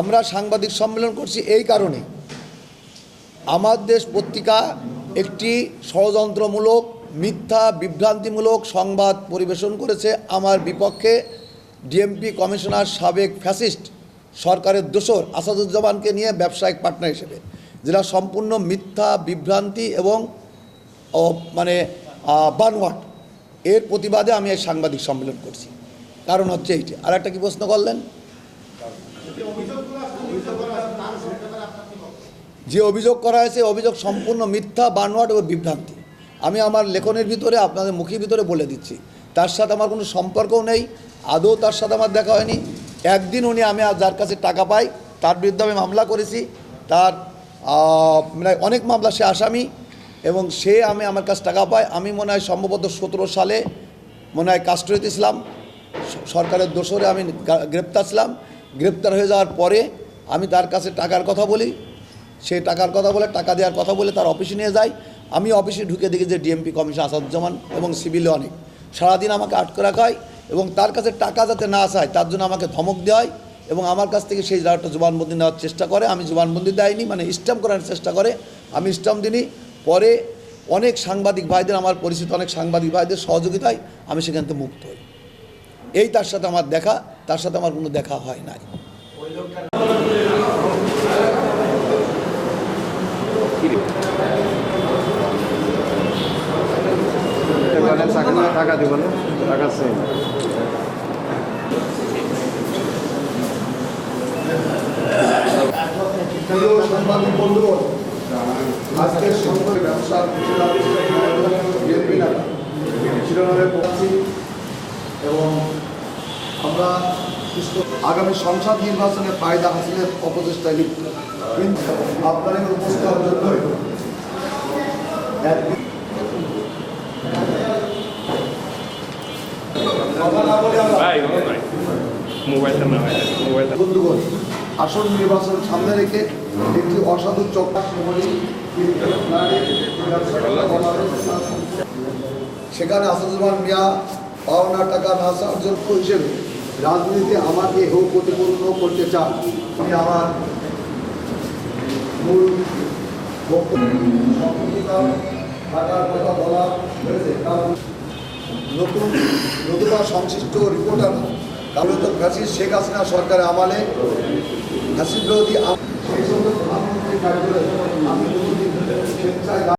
আমরা সাংবাদিক সম্মেলন করছি এই কারণে। আমার দেশ পত্রিকা একটি ষড়যন্ত্রমূলক মিথ্যা বিভ্রান্তিমূলক সংবাদ পরিবেশন করেছে। আমার বিপক্ষে ডিএমপি কমিশনার সাবেক ফ্যাসিস্ট সরকারের দোসর আসাদুজ্জামানকে নিয়ে ব্যবসায়িক পার্টনার হিসেবে যেটা সম্পূর্ণ মিথ্যা বিভ্রান্তি এবং মানে আহ, বানোয়াট। এর প্রতিবাদে আমি এই সাংবাদিক সম্মেলন করছি। কারণ হচ্ছে এইটি। আর একটা কি প্রশ্ন করলেন? যে অভিযোগ করা হয়েছে অভিযোগ সম্পূর্ণ মিথ্যা, বানোয়াট ও বিভ্রান্তি। আমি আমার লেখনের ভিতরে, আপনাদের মুখের ভিতরে বলে দিচ্ছি। তার সাথে আমার কোনো সম্পর্কও নেই, আদৌ তার সাথে আমার দেখা হয়নি। একদিন উনি আমি যার কাছে টাকা পাই, তার বিরুদ্ধে আমি মামলা করেছি। তার মানে অনেক মামলা, সে আসামি এবং সে আমি আমার কাছে টাকা পাই। আমি মনে হয় সম্ভবত সতেরো সালে মনে হয় কাস্টডিতে ছিলাম। সরকারের দোষরে আমি গ্রেপ্তার ছিলাম। গ্রেপ্তার হয়ে যাওয়ার পরে আমি তার কাছে টাকার কথা বলি। সে টাকার কথা বলে, টাকা দেওয়ার কথা বলে তার অফিসে নিয়ে যাই আমি অফিসে ঢুকে দেখি যে ডিএমপি কমিশন আসাদুজ্জামান এবং সিভিলে অনেক। সারাদিন আমাকে আটকে রাখা হয় এবং তার কাছে টাকা যাতে না আসায় তার জন্য আমাকে ধমক দেওয়া হয় এবং আমার কাছ থেকে সেই জায়গাটা জবানবন্দি নেওয়ার চেষ্টা করে। আমি জবানবন্দি দেয়নি মানে স্ট্যাম্প করার চেষ্টা করে। আমি স্ট্যাম্প দিনই পরে অনেক সাংবাদিক ভাইদের, আমার পরিচিত অনেক সাংবাদিক ভাইদের সহযোগিতায় আমি সেখান থেকে মুক্ত হই। এই তার সাথে আমার দেখা। তার সাথে আমার কোনো দেখা হয় নাই। টাকা দিব বন্ধুগণ আজকের সংবাদ ব্যবসা আগামী সংসদ নির্বাচনে ফায়দা হাসিলের অপচেষ্টায় লিপ্ত। কিন্তু আপনাদের উপস্থিত বন্ধুগণ আসন নির্বাচন সামনে রেখে একটি অসাধু সেখানে আসাদুজ্জামান মিয়া পাওনা টাকা না সাহায্য হিসেবে রাজনীতিতে আমাকে হেউ প্রতিপূর্ণ করতে চান। আমি আমার মূল থাকার কথা বলা হয়েছে। কারণ নতুন, নতুবা সংশ্লিষ্ট রিপোর্টার কারণ তো ফ্যাসিস্ট শেখ হাসিনা সরকারের আমালে ফ্যাসিস্ট বিরোধী সেই কার্যালয়ে আমি